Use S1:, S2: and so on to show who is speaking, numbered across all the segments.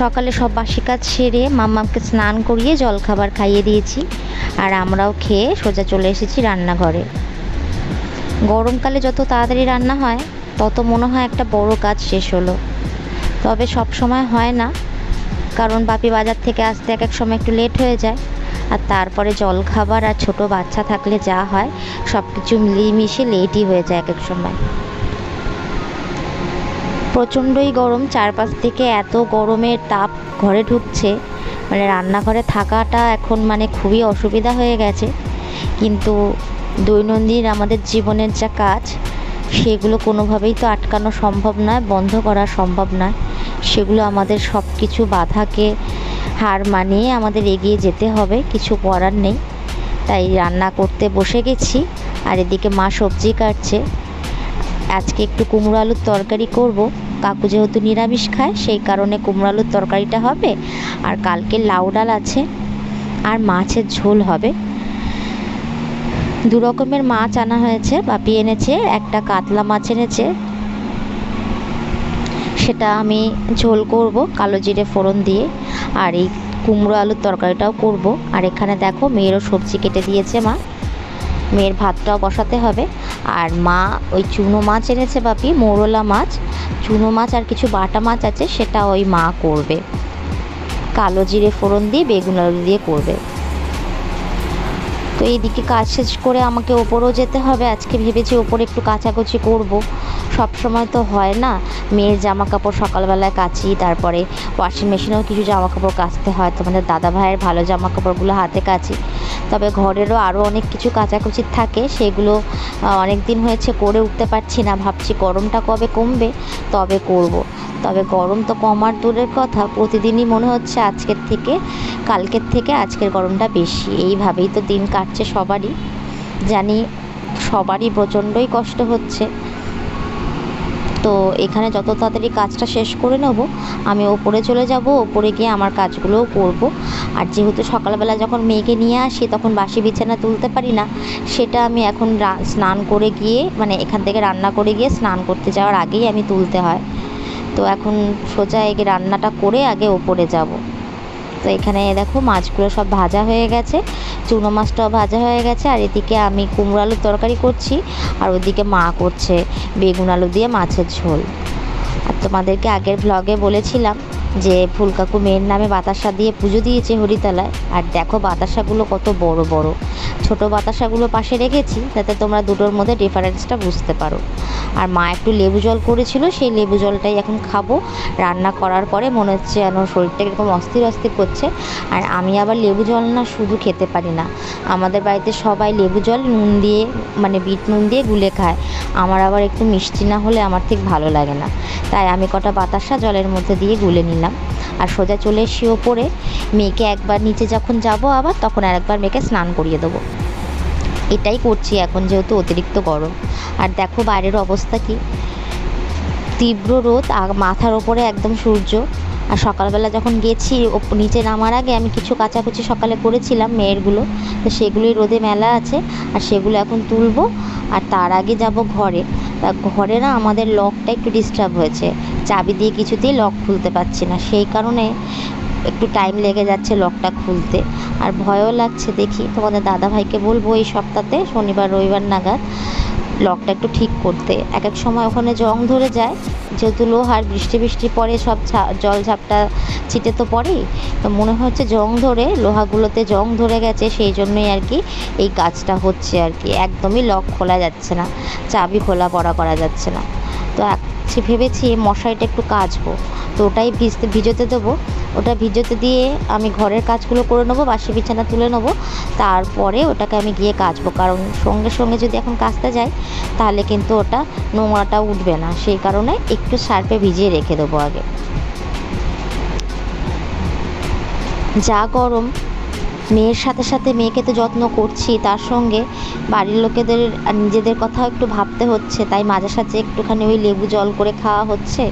S1: সকালে সব বাসি কাজ সেরে মাম্মাকে স্নান করিয়ে জলখাবার খাইয়ে দিয়েছি। আর আমরাও খেয়ে সোজা চলে এসেছি রান্নাঘরে। গরমকালে যত তাড়াতাড়ি রান্না হয়, তত মনে হয় একটা বড় কাজ শেষ হলো। তবে সব সময় হয় না, কারণ বাপি বাজার থেকে আসতে এক এক সময় একটু লেট হয়ে যায়। আর তারপরে জলখাবার আর ছোট বাচ্চা থাকলে যা হয় সব কিছু মিলিয়ে মিশিয়ে লেটই হয়ে যায় এক এক সময়। প্রচণ্ডই গরম, চারপাশ থেকে এত গরমের তাপ ঘরে ঢুকছে। মানে রান্নাঘরে থাকাটা এখন মানে খুবই অসুবিধা হয়ে গেছে। কিন্তু দৈনন্দিন আমাদের জীবনের যা কাজ, সেগুলো কোনোভাবেই তো আটকানো সম্ভব নয়, বন্ধ করা সম্ভব নয়। সেগুলো আমাদের সব কিছু বাধাকে হার মানিয়ে আমাদের এগিয়ে যেতে হবে, কিছু করার নেই। তাই রান্না করতে বসে গেছি, আর এদিকে মা সবজি কাটছে। আজকে একটু কুমড়ো আলুর তরকারি করব। কাকু যেহেতু নিরামিষ খায়, সেই কারণে কুমড়ো আলুর তরকারিটা হবে। আর কালকে লাউ ডাল আছে, আর মাছের ঝোল হবে। দু রকমের মাছ আনা হয়েছে, বাপি এনেছে, একটা কাতলা মাছ এনেছে। সেটা আমি ঝোল করব, কালো জিরে ফোড়ন দিয়ে। আর এই কুমড়ো আলুর তরকারিটাও করব। আর এখানে দেখো, মেয়েরও সবজি কেটে দিয়েছে মা। মেয়ের ভাতটাও বসাতে হবে। আর মা, ওই চুনো মাছ এনেছে বাপি, মোরলা মাছ। চুনো মাছ আর কিছু বাটা মাছ আছে, সেটা ওই মা করবে। কালো জিরে ফোড়ন দিয়ে, বেগুন আলু দিয়ে করবে। তো এইদিকে কাজ শেষ করে আমাকে ওপরেও যেতে হবে। আজকে ভেবেছি ওপরে একটু কাচাকুচি করব। সব সময় তো হয় না, মেয়ের জামা কাপড় সকালবেলায় কাচি, তারপরে ওয়াশিং মেশিনেও কিছু জামা কাপড় কাচতে হয়। তোমাদের দাদা ভাইয়ের ভালো জামা কাপড়গুলো হাতে কাচি। তবে ঘরেরও আরও অনেক কিছু কাচাকুচি থাকে, সেগুলো অনেক দিন হয়েছে করে উঠতে পারছি না। ভাবছি গরমটা কবে কমবে? তবে করব। তবে গরম তো কমার দূরের কথা। প্রতিদিনই মনে হচ্ছে আজকের থেকে, কালকের থেকে আজকের গরমটা বেশি। এইভাবেই তো দিন কাটছে সবারই। জানি সবারই প্রচণ্ডই কষ্ট হচ্ছে। তো এখানে যত তাড়াতাড়ি কাজটা শেষ করে নেব, আমি ওপরে চলে যাব, ওপরে গিয়ে আমার কাজগুলোও করব। আর যেহেতু সকালবেলা যখন মেয়েকে নিয়ে আসি, তখন বাসি বিছানা তুলতে পারি না। সেটা আমি এখন স্নান করে গিয়ে মানে এখান থেকে রান্না করে গিয়ে স্নান করতে যাওয়ার আগেই আমি তুলতে হয়। তো এখন সোজা এগে রান্নাটা করে আগে ওপরে যাব। তো এখানে দেখো মাছগুলো সব ভাজা হয়ে গেছে, চুনো মাছটাও ভাজা হয়ে গেছে, আর এদিকে আমি কুমড়ো আলুর তরকারি করছি, আর ওদিকে মা করছে বেগুন আলু দিয়ে মাছের ঝোল। আর তোমাদেরকে আগের ব্লগে বলেছিলাম যে ফুলকাকু মেয়ের নামে বাতাসা দিয়ে পুজো দিয়েছে হরিতলায়। আর দেখো বাতাসাগুলো কত বড় বড়। ছোট বাতাসাগুলো পাশে রেখেছি, যাতে তোমরা দুটোর মধ্যে ডিফারেন্সটা বুঝতে পারো। আর মা একটু লেবু জল করেছিল, সেই লেবু জলটাই এখন খাব। রান্না করার পরে মনে হচ্ছে যেন শরীরটা এরকম অস্থির অস্থির করছে। আর আমি আবার লেবু জল না শুধু খেতে পারি না। আমাদের বাড়িতে সবাই লেবু জল, নুন দিয়ে মানে বিট নুন দিয়ে গুলে খায়। আমার আবার একটু মিষ্টি না হলে আমার ঠিক ভালো লাগে না। তাই আমি কটা বাতাসা জলের মধ্যে দিয়ে গুলে নিলাম। আর সোজা চলে এসি ওপরে মেয়েকে একবার নিচে যখন যাব আবার, তখন আর একবার মেয়েকে স্নান করিয়ে দেবো। এটাই করছি এখন যেহেতু অতিরিক্ত গরম। আর দেখো বাইরের অবস্থা কি? তীব্র রোদ মাথার ওপরে একদম সূর্য। আর সকালবেলা যখন গেছি নিচে নামার আগে আমি কিছু কাচাকুচি সকালে করেছিলাম মেয়েরগুলো। তো সেগুলোই রোদে মেলা আছে, আর সেগুলো এখন তুলবো। আর তার আগে যাব ঘরে। ঘরে না আমাদের লকটা একটু ডিস্টার্ব হয়েছে। চাবি দিয়ে কিছুতেই লক খুলতে পারছি না। সেই কারণে একটু টাইম লেগে যাচ্ছে লকটা খুলতে। আর ভয়ও লাগছে দেখি। তোমাদের দাদা ভাইকে বলব এই সপ্তাহে শনিবার, রবিবার নাগাদ লকটা একটু ঠিক করতে। এক এক সময় ওখানে জং ধরে যায়। যেহেতু লোহার, বৃষ্টি বৃষ্টি পরে সব জল ঝাপটা ছিটে তো পড়েই তো মনে হচ্ছে জং ধরে, লোহাগুলোতে জং ধরে গেছে, সেই জন্যই আর কি এই কাজটা হচ্ছে আর কি। একদমই লক খোলা যাচ্ছে না। চাবি খোলা পড়া করা যাচ্ছে না। সে ভেবেছি মশারিটা একটু কাচবো। তো ওটাই ভিজতে ভিজোতে দেবো। ওটা ভিজোতে দিয়ে আমি ঘরের কাজগুলো করে নেব, বাসি বিছানা তুলে নেব। তারপরে ওটাকে আমি গিয়ে কাচবো। কারণ সঙ্গে সঙ্গে যদি এখন কাচতে যাই, তাহলে কিন্তু ওটা নোংরাটা উঠবে না। সেই কারণে একটু সার্ফে ভিজিয়ে রেখে দেবো আগে। যা গরম মেয়ের সাথে সাথে মেয়েকে তো যত্ন করছি, তার সঙ্গে বাড়ির লোকেদের নিজেদের কথাও একটু ভাবতে হচ্ছে, তাই মাঝে সাঝে একটুখানি ওই লেবু জল করে খাওয়া হচ্ছে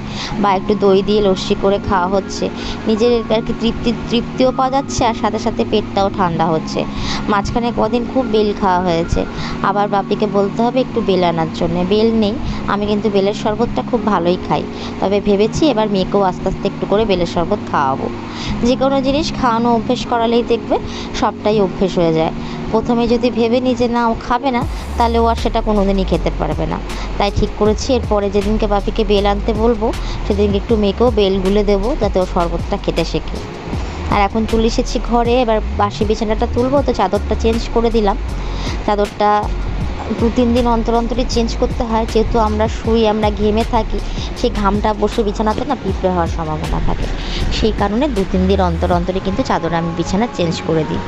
S1: বা একটু দই দিয়ে লস্যি করে খাওয়া হচ্ছে। নিজের আর কি তৃপ্তি, তৃপ্তিও পাওয়া যাচ্ছে আর সাথে সাথে পেটটাও ঠান্ডা হচ্ছে। মাঝখানে কদিন খুব বেল খাওয়া হয়েছে। আবার বাপিকে বলতে হবে একটু বেল আনার জন্য। বেল নেই, আমি কিন্তু বেলের শরবতটা খুব ভালোই খাই। তবে ভেবেছি এবার মেয়েকেও আস্তে আস্তে একটু করে বেলের শরবত খাওয়াবো। যে কোনো জিনিস খাওয়ানো অভ্যেস করালেই দেখবে সবটাই অভ্যেস হয়ে যায়। প্রথমে যদি ভেবে নিই যে না ও খাবে না, তাহলে ও আর সেটা কোনো দিনই খেতে পারবে না। তাই ঠিক করেছি, এরপরে যেদিনকে বাপিকে বেল আনতে বলব, সেদিনকে একটু মেয়েকেও বেল গুলে দেবো, যাতে ও শরবতটা খেতে শেখে। আর এখন চলে এসেছি ঘরে, এবার বাসি বিছানাটা তুলবো, তো চাদরটা চেঞ্জ করে দিলাম। চাদরটা দু তিন দিন অন্তর অন্তরই চেঞ্জ করতে হয়, যেহেতু আমরা শুই, আমরা ঘেমে থাকি সেই ঘামটা বসে বিছানাতে না পিঁপড়ে হওয়ার সম্ভাবনা থাকে। সেই কারণে দু তিন দিন অন্তর অন্তরে কিন্তু চাদর আমি বিছানা চেঞ্জ করে দিই।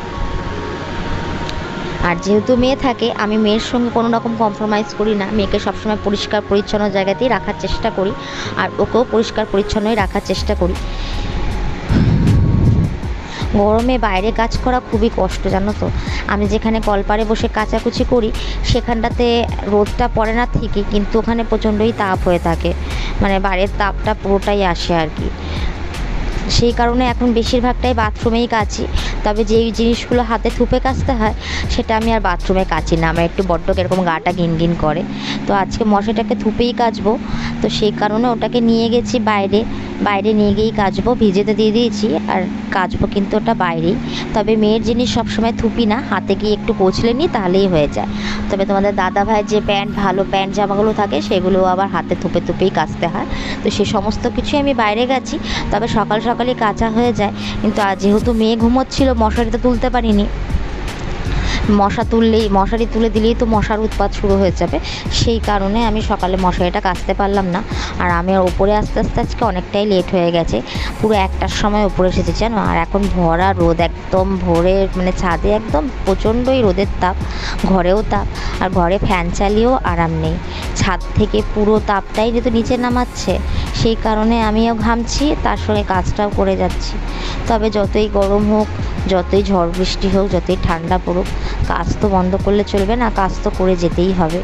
S1: আর যেহেতু মেয়ে থাকে, আমি মেয়ের সঙ্গে কোনো রকম কম্প্রোমাইজ করি না। মেয়েকে সবসময় পরিষ্কার পরিচ্ছন্ন জায়গাতেই রাখার চেষ্টা করি। আর ওকেও পরিষ্কার পরিচ্ছন্নই রাখার চেষ্টা করি। গরমে বাইরে কাজ করা খুবই কষ্ট, জানো তো। আমি যেখানে কলপারে বসে কাচাকুচি করি, সেখানটাতে রোদটা পড়ে না ঠিকই, কিন্তু ওখানে প্রচণ্ডই তাপ হয়ে থাকে। মানে বাইরের তাপটা পুরোটাই আসে আর কি। সেই কারণে এখন বেশিরভাগটাই বাথরুমেই কাচি। তবে যেই জিনিসগুলো হাতে থুপে কাচতে হয়, সেটা আমি আর বাথরুমে কাচি না। আমার একটু বড্ড এরকম গাটা গিন করে। তো আজকে মশাটাকে থুপেই কাচবো। তো সেই কারণে ওটাকে নিয়ে গেছি বাইরে। বাইরে নিয়ে গিয়েই কাচবো, ভিজেতে দিয়ে দিয়েছি আর কাচবো কিন্তু ওটা বাইরেই। তবে মেয়ের জিনিস সবসময় থুপি না, হাতে গিয়ে একটু কোচলে নিই তাহলেই হয়ে যায়। তবে তোমাদের দাদা ভাইয়ের যে প্যান্ট, ভালো প্যান্ট জামাগুলো থাকে সেগুলো আবার হাতে থুপে থুপেই কাচতে হয়। তো সে সমস্ত কিছুই আমি বাইরে গেছি, তবে সকাল সকালই কাঁচা হয়ে যায়। কিন্তু আজ যেহেতু মেয়ে ঘুমোচ্ছিল, মশারিটা তুলতে পারিনি। মশা তুললেই, মশারি তুলে দিলেই তো মশার উৎপাত শুরু হয়ে যাবে। সেই কারণে আমি সকালে মশারিটা কাচতে পারলাম না। আর আমি ওপরে আস্তে আস্তে আজকে অনেকটাই লেট হয়ে গেছে। পুরো একটার সময় ওপরে এসেছি, জানো? আর এখন ভরা রোদ, একদম ভোরে মানে ছাদে একদম প্রচণ্ডই রোদের তাপ, ঘরেও তাপ, আর ঘরে ফ্যান চালিয়েও আরাম নেই। ছাদ থেকে পুরো তাপটাই যেহেতু নিচে নামাচ্ছে সেই কারণে আমিও ঘামছি, তার সঙ্গে কাজটাও করে যাচ্ছি। তবে যতই গরম হোক, যতই ঝড় বৃষ্টি হোক, যতই ঠান্ডা পড়ুক, কাজ তো বন্ধ করলে চলবে না, কাজ তো করে যেতেই হবে।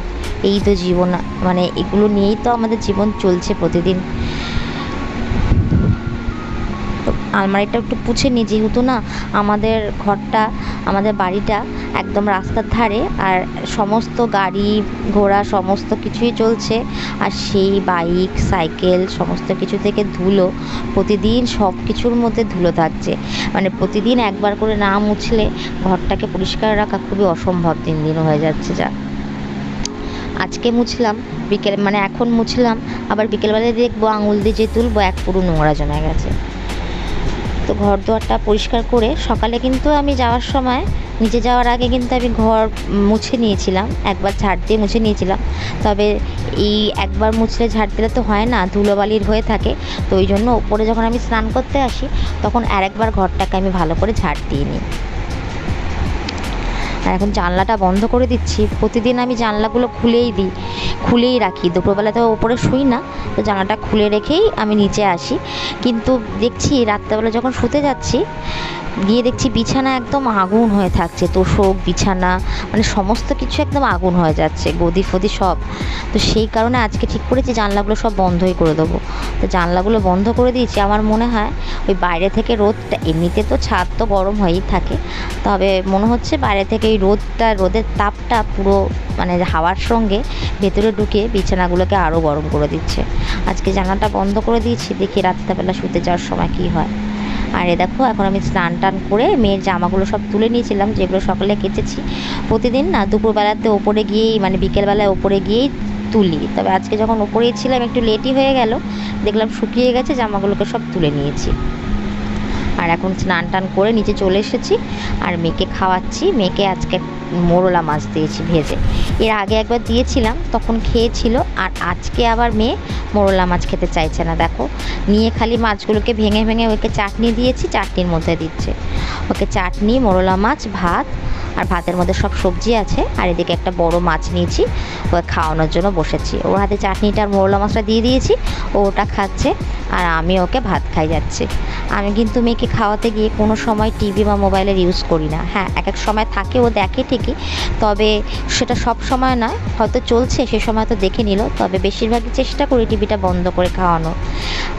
S1: এই তো জীবন মানে এগুলো নিয়েই তো আমাদের জীবন চলছে প্রতিদিন তো আলমারিটা একটু পুছে নিই যেহেতু না আমাদের ঘরটা, আমাদের বাড়িটা একদম রাস্তার ধারে আর সমস্ত গাড়ি ঘোড়া সমস্ত কিছুই চলছে। আর সেই বাইক, সাইকেল সমস্ত কিছু থেকে ধুলো প্রতিদিন সব কিছুর মধ্যে ধুলো থাকছে মানে প্রতিদিন একবার করে না মুছলে ঘরটাকে পরিষ্কার রাখা খুবই অসম্ভব দিন দিন হয়ে যাচ্ছে যা। আজকে মুছলাম, বিকেল মানে এখন মুছলাম, আবার বিকেলবেলায় দেখব, আঙুল দিয়ে যে তুলবো, এক পুরো নোংরা জমে গেছে। তো ঘর দুয়ারটা পরিষ্কার করে সকালে কিন্তু আমি যাওয়ার সময় নিচে যাওয়ার আগে কিন্তু আমি ঘর মুছে নিয়েছিলাম, একবার ঝাড় দিয়ে মুছে নিয়েছিলাম। তবে এই একবার মুছলে ঝাড় দিলে তো হয় না, ধুলোবালির হয়ে থাকে। তো ওই জন্য ওপরে যখন আমি স্নান করতে আসি, তখন আরেকবার ঘরটাকে আমি ভালো করে ঝাড় দিয়ে নিই। আর এখন জানলাটা বন্ধ করে দিচ্ছি। প্রতিদিন আমি জানলাগুলো খুলেই দিই, খুলেই রাখি। দুপুরবেলা তো ওপরে শুই না, তো জানলাটা খুলে রেখেই আমি নিচে আসি। কিন্তু দেখছি রাত্রেবেলা যখন শুতে যাচ্ছি গিয়ে দেখছি বিছানা একদম আগুন হয়ে থাকছে, তোষক, বিছানা মানে সমস্ত কিছু একদম আগুন হয়ে যাচ্ছে, গদি ফদি সব। তো সেই কারণে আজকে ঠিক করেছি, জানলাগুলো সব বন্ধই করে দেবো। তো জানলাগুলো বন্ধ করে দিয়েছি, আমার মনে হয় ওই বাইরে থেকে রোদটা, এমনিতে তো ছাদ তো গরম হয়েই থাকে, তবে মনে হচ্ছে বাইরে থেকে এই রোদটা, রোদের তাপটা পুরো মানে হাওয়ার সঙ্গে ভেতরে ঢুকে বিছানাগুলোকে আরও গরম করে দিচ্ছে। আজকে জানলাটা বন্ধ করে দিয়েছি, দেখি রাত্রেবেলা শুতে যাওয়ার সময় কী হয়। আর এ দেখো, এখন আমি স্নান টান করে মেয়ের জামাগুলো সব তুলে নিয়েছিলাম, যেগুলো সকালে কেচেছি। প্রতিদিন না দুপুরবেলাতে ওপরে গিয়েই মানে বিকেলবেলায় ওপরে গিয়েই তুলি। তবে আজকে যখন ওপরেই ছিলাম, একটু লেটই হয়ে গেল, দেখলাম শুকিয়ে গেছে, জামাগুলোকে সব তুলে নিয়েছি। আর এখন স্নান টান করে নিচে চলে এসেছি, আর মেয়েকে খাওয়াচ্ছি। মেয়েকে আজকে মোরলা মাছ দিয়েছি ভেজে। এর আগে একবার দিয়েছিলাম, তখন খেয়েছিল, আর আজকে আবার মেয়ে মোরলা মাছ খেতে চাইছে না, দেখো। নিয়ে খালি মাছগুলোকে ভেঙে ভেঙে ওকে চাটনি দিয়েছি, চাটনির মধ্যে দিচ্ছে। ওকে চাটনি, মোরলা মাছ, ভাত আর ভাতের মধ্যে সব সবজি আছে, আর এদিকে একটা বড় মাছ নিয়েছি, ওকে খাওয়ানোর জন্য বসেছি। ওর হাতে চাটনিটা আর মোরলা মাছটা দিয়ে দিয়েছি, ও ওটা খাচ্ছে, আর আমি ওকে ভাত খাই যাচ্ছে। আমি কিন্তু মেয়েকে খাওয়াতে গিয়ে কোনো সময় টিভি বা মোবাইলের ইউজ করি না। হ্যাঁ এক এক সময় থাকে, ও দেখে ঠিকই, তবে সেটা সব সময় নয়, হয়তো চলছে, সে সময় তো দেখে নিল, তবে বেশিরভাগই চেষ্টা করি টিভিটা বন্ধ করে খাওয়ানো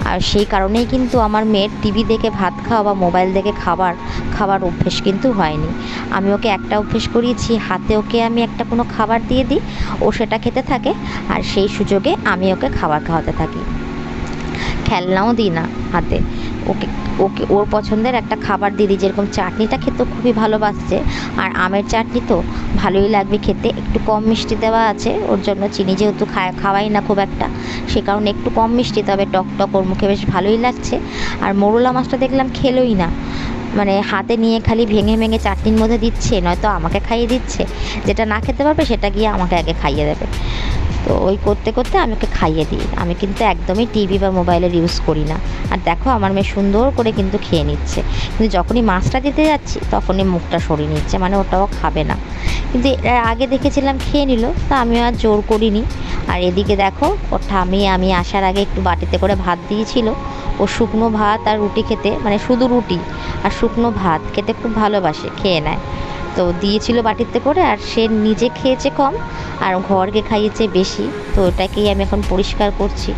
S1: আর সেই কারণেই কিন্তু আমার মেয়ের টিভি দেখে ভাত খাওয়া বা মোবাইল দেখে খাবার খাবার অভ্যেস কিন্তু হয়নি। আমি ওকে একটা অভ্যেস করিয়েছি, হাতে ওকে আমি একটা কোনো খাবার দিয়ে দিই, ও সেটা খেতে থাকে আর সেই সুযোগে আমি ওকে খাবার খাওয়াতে থাকি। খেলনাও দিই না হাতে। ওকে ওকে, ওর পছন্দের একটা খাবার দিয়ে দিই, যেরকম চাটনিটা খেতে খুবই ভালোবাসছে আর আমের চাটনি তো ভালোই লাগবে খেতে। একটু কম মিষ্টি দেওয়া আছে, ওর জন্য চিনি যেহেতু খায়, খাওয়াই না খুব একটা, সে কারণে একটু কম মিষ্টি, তবে টক টক ওর মুখে বেশ ভালোই লাগছে। আর মোরলা মাছটা দেখলাম খেলোই না। মানে হাতে নিয়ে খালি ভেঙে ভেঙে চাটনির মধ্যে দিচ্ছে, নয়তো আমাকে খাইয়ে দিচ্ছে। যেটা না খেতে পারবে, সেটা গিয়ে আমাকে আগে খাইয়ে দেবে। তো ওই করতে করতে আমি ওকে খাইয়ে দিই। আমি কিন্তু একদমই টিভি বা মোবাইলের ইউজ করি না। আর দেখো আমার মেয়ে সুন্দর করে কিন্তু খেয়ে নিচ্ছে। কিন্তু যখনই মাছটা দিতে যাচ্ছি, তখনই মুখটা সরিয়ে নিচ্ছে মানে ওটাও খাবে না। কিন্তু আগে দেখেছিলাম খেয়ে নিল, তা আমিও আর জোর করিনি। আর এদিকে দেখো, ওর ঠামি আমি আসার আগে একটু বাটিতে করে ভাত দিয়েছিল। ও শুকনো ভাত আর রুটি খেতে মানে শুধু রুটি আর শুকনো ভাত খেতে খুব ভালোবাসে, খেয়ে নেয়। তো দিয়েছিল বাটিতে করে আর সে নিজে খেয়েছে কম আর ঘরকে খাইয়েছে বেশি। তো ওটাকেই আমি এখন পরিষ্কার করছি।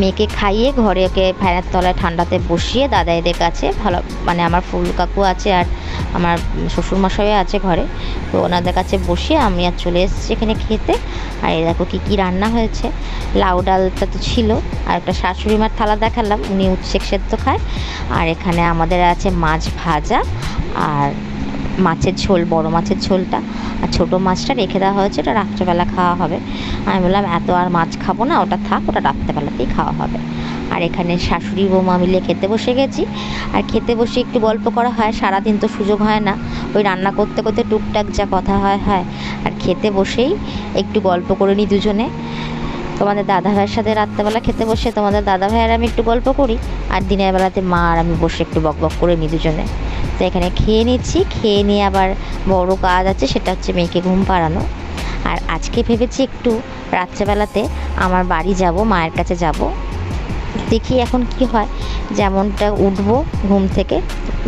S1: মেয়েকে খাইয়ে ঘরে ওকে ফ্যানের তলায় ঠান্ডাতে বসিয়ে দাদাইদের কাছে ভালো মানে আমার ফুল কাকু আছে আর আমার শ্বশুরমশাইও আছে ঘরে। তো ওনাদের কাছে বসিয়ে আমি আর চলে এসেছি এখানে খেতে। আর এই দেখো কী কী রান্না হয়েছে। লাউ ডালটা তো ছিল। আর একটা শাশুড়ি মার থালা দেখালাম। উনি উচ্ছেক সেদ্ধ খায়। আর এখানে আমাদের আছে মাছ ভাজা আর মাছের ঝোল, বড় মাছের ঝোলটা আর ছোটো মাছটা রেখে দেওয়া হয়েছে, ওটা রাত্রেবেলা খাওয়া হবে। আমি বললাম, এত আর মাছ খাব না, ওটা থাক, ওটা রাত্রেবেলাতেই খাওয়া হবে। আর এখানে শাশুড়ি বৌমা মিলে খেতে বসে গেছি। আর খেতে বসে একটু গল্প করা হয়, সারাদিন তো সুযোগ হয় না। ওই রান্না করতে করতে টুকটাক যা কথা হয় হয়। আর খেতে বসেই একটু গল্প করে নিই দুজনে। তোমাদের দাদা ভাইয়ের সাথে রাত্রেবেলা খেতে বসে, তোমাদের দাদা ভাইয়ের আমি একটু গল্প করি। আর দিনের বেলাতে মা আর আমি বসে একটু বক বক করে নিই দুজনে। তো এখানে খেয়ে নিচ্ছি। খেয়ে নিয়ে আবার বড় কাজ আছে, সেটা হচ্ছে মেয়েকে ঘুম পাড়ানো। আর আজকে ভেবেছি একটু রাত্রেবেলাতে আমার বাড়ি যাব, মায়ের কাছে যাব। দেখি এখন কি হয়, যেমনটা উঠবো ঘুম থেকে,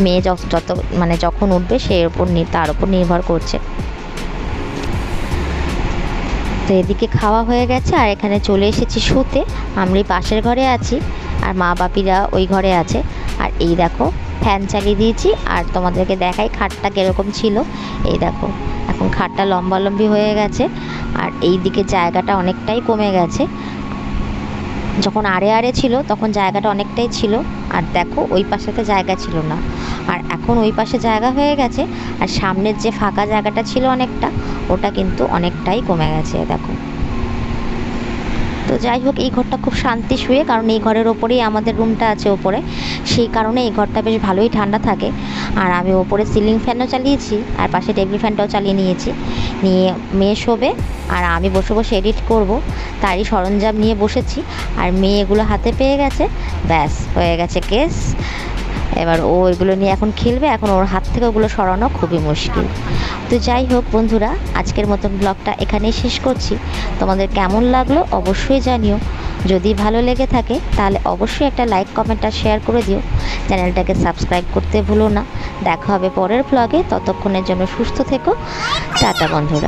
S1: মেয়ে যত মানে যখন উঠবে সেই ওপর তার উপর নির্ভর করছে। তো এদিকে খাওয়া হয়ে গেছে, আর এখানে চলে এসেছি শুতে। আমি পাশের ঘরে আছি, আর মা বাপিরা ওই ঘরে আছে। আর এই দেখো ফ্যান চালিয়ে দিয়েছি আর তোমাদেরকে দেখাই খাটটা কীরকম ছিল। এই দেখো, এখন খাটটা লম্বালম্বি হয়ে গেছে আর এই দিকে জায়গাটা অনেকটাই কমে গেছে। যখন আড়ে আড়ে ছিল, তখন জায়গাটা অনেকটাই ছিল আর দেখো, ওই পাশেতে জায়গা ছিল না। আর এখন ওই পাশে জায়গা হয়ে গেছে আর সামনের যে ফাঁকা জায়গাটা ছিল অনেকটা, ওটা কিন্তু অনেকটাই কমে গেছে, দেখো। তো যাই হোক, এই ঘরটা খুব শান্তি শুয়ে, কারণ এই ঘরের ওপরেই আমাদের রুমটা আছে ওপরে। সেই কারণে এই ঘরটা বেশ ভালোই ঠান্ডা থাকে। আর আমি ওপরে সিলিং ফ্যানও চালিয়েছি, আর পাশে টেবিল ফ্যানটাও চালিয়ে নিয়েছি। নিয়ে মেয়ে শোবে, আর আমি বসে বসে এডিট করব। তারই সরঞ্জাম নিয়ে বসেছি, আর মেয়ে এগুলো হাতে পেয়ে গেছে। ব্যাস, হয়ে গেছে কেস। এবার ও এগুলো নিয়ে এখন খেলবে, এখন ওর হাত থেকে ওগুলো সরানো খুবই মুশকিল। তো যাই হোক বন্ধুরা, আজকের মতন ব্লগটা এখানেই শেষ করছি। তোমাদের কেমন লাগল অবশ্যই জানিও। যদি ভালো লেগে থাকে, তাহলে অবশ্যই একটা লাইক, কমেন্ট আর শেয়ার করে দিও। চ্যানেলটাকে সাবস্ক্রাইব করতে ভুলো না। দেখা হবে পরের ব্লগে, ততক্ষণের জন্য সুস্থ থেকো। টাটা বন্ধুরা।